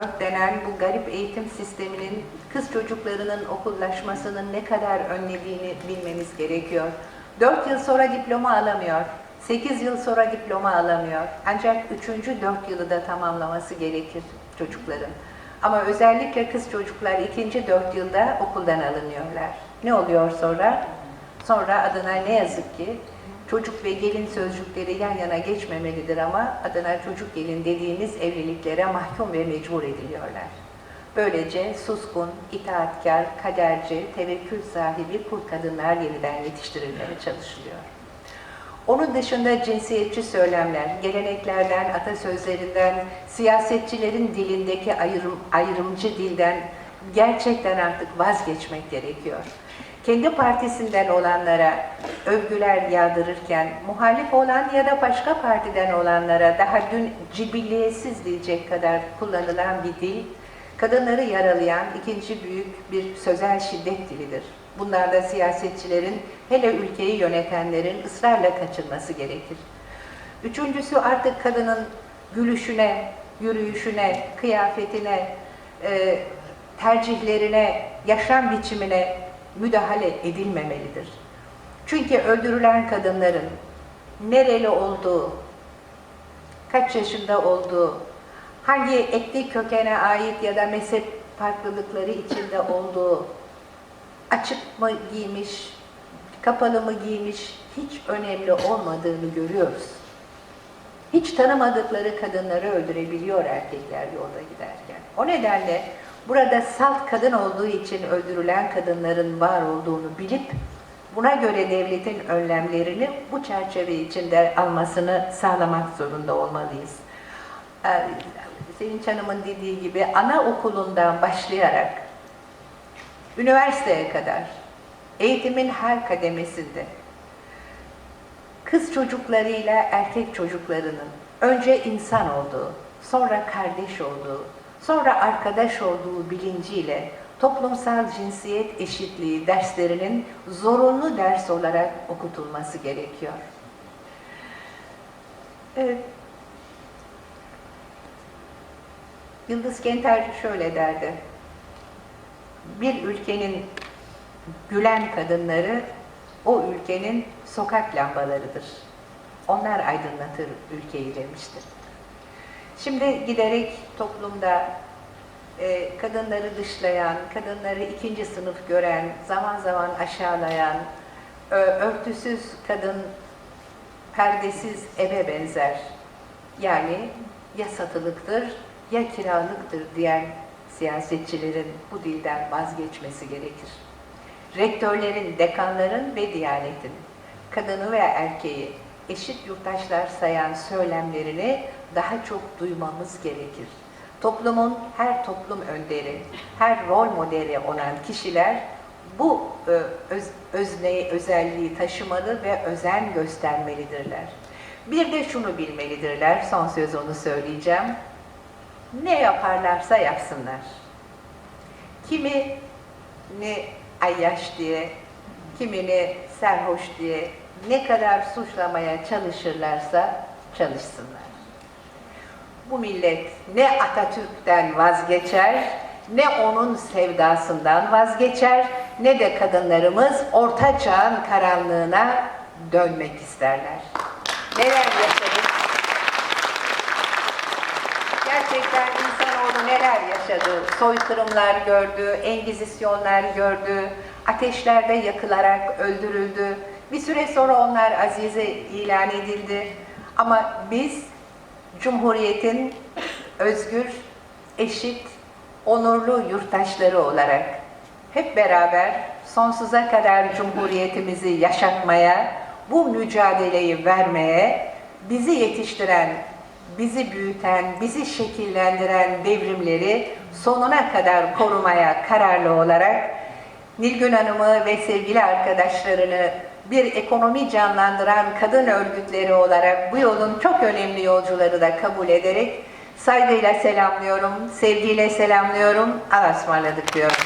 denen bu garip eğitim sisteminin kız çocuklarının okullaşmasının ne kadar önlediğini bilmemiz gerekiyor. 4 yıl sonra diploma alamıyor. 8 yıl sonra diploma alamıyor. Ancak 3. 4 yılı da tamamlaması gerekir çocukların. Ama özellikle kız çocuklar ikinci 4 yılda okuldan alınıyorlar. Ne oluyor sonra? Sonra adına ne yazık ki çocuk ve gelin sözcükleri yan yana geçmemelidir ama adına çocuk gelin dediğimiz evliliklere mahkum ve mecbur ediliyorlar. Böylece suskun, itaatkar, kaderci, tevekkül sahibi kurt kadınlar yeniden yetiştirilmeye çalışılıyor. Onun dışında cinsiyetçi söylemler, geleneklerden, atasözlerinden, siyasetçilerin dilindeki ayrım, ayrımcı dilden gerçekten artık vazgeçmek gerekiyor. Kendi partisinden olanlara övgüler yağdırırken, muhalif olan ya da başka partiden olanlara daha dün cibilliyetsiz diyecek kadar kullanılan bir dil, kadınları yaralayan ikinci büyük bir sözel şiddet dilidir. Bunlarda siyasetçilerin, hele ülkeyi yönetenlerin ısrarla kaçınması gerekir. Üçüncüsü artık kadının gülüşüne, yürüyüşüne, kıyafetine, e, tercihlerine, yaşam biçimine müdahale edilmemelidir. Çünkü öldürülen kadınların nereli olduğu, kaç yaşında olduğu, hangi etnik kökene ait ya da mezhep farklılıkları içinde olduğu, açık mı giymiş, kapalı mı giymiş hiç önemli olmadığını görüyoruz. Hiç tanımadıkları kadınları öldürebiliyor erkekler yolda giderken. O nedenle burada salt kadın olduğu için öldürülen kadınların var olduğunu bilip buna göre devletin önlemlerini bu çerçeve içinde almasını sağlamak zorunda olmalıyız. Ee, Sevinç Hanım'ın dediği gibi anaokulundan başlayarak üniversiteye kadar eğitimin her kademesinde kız çocuklarıyla erkek çocuklarının önce insan olduğu, sonra kardeş olduğu, sonra arkadaş olduğu bilinciyle toplumsal cinsiyet eşitliği derslerinin zorunlu ders olarak okutulması gerekiyor. Evet. Yıldız Kenter şöyle derdi. Bir ülkenin gülen kadınları o ülkenin sokak lambalarıdır. Onlar aydınlatır ülkeyi demiştir. Şimdi giderek toplumda e, kadınları dışlayan, kadınları ikinci sınıf gören, zaman zaman aşağılayan, ö- örtüsüz kadın perdesiz eve benzer. Yani ya satılıktır ya kiralıktır diyen siyasetçilerin bu dilden vazgeçmesi gerekir. Rektörlerin, dekanların ve diyanetin kadını ve erkeği eşit yurttaşlar sayan söylemlerini daha çok duymamız gerekir. Toplumun her toplum önderi, her rol modeli olan kişiler bu e, öz, özneyi, özelliği taşımalı ve özen göstermelidirler. Bir de şunu bilmelidirler, son söz onu söyleyeceğim. Ne yaparlarsa yapsınlar. Kimi ne ayyaş diye, kimini serhoş diye ne kadar suçlamaya çalışırlarsa çalışsınlar. Bu millet ne Atatürk'ten vazgeçer, ne onun sevdasından vazgeçer, ne de kadınlarımız orta çağın karanlığına dönmek isterler. Neler yaşadık? Gerçekten insanoğlu neler yaşadı? Soykırımlar gördü, engizisyonlar gördü, ateşlerde yakılarak öldürüldü. Bir süre sonra onlar azize ilan edildi. Ama biz Cumhuriyet'in özgür, eşit, onurlu yurttaşları olarak hep beraber sonsuza kadar Cumhuriyetimizi yaşatmaya, bu mücadeleyi vermeye, bizi yetiştiren, bizi büyüten, bizi şekillendiren devrimleri sonuna kadar korumaya kararlı olarak Nilgün Hanım'ı ve sevgili arkadaşlarını bir ekonomi canlandıran kadın örgütleri olarak bu yolun çok önemli yolcuları da kabul ederek saygıyla selamlıyorum, sevgiyle selamlıyorum, Allah'a ısmarladık diyorum.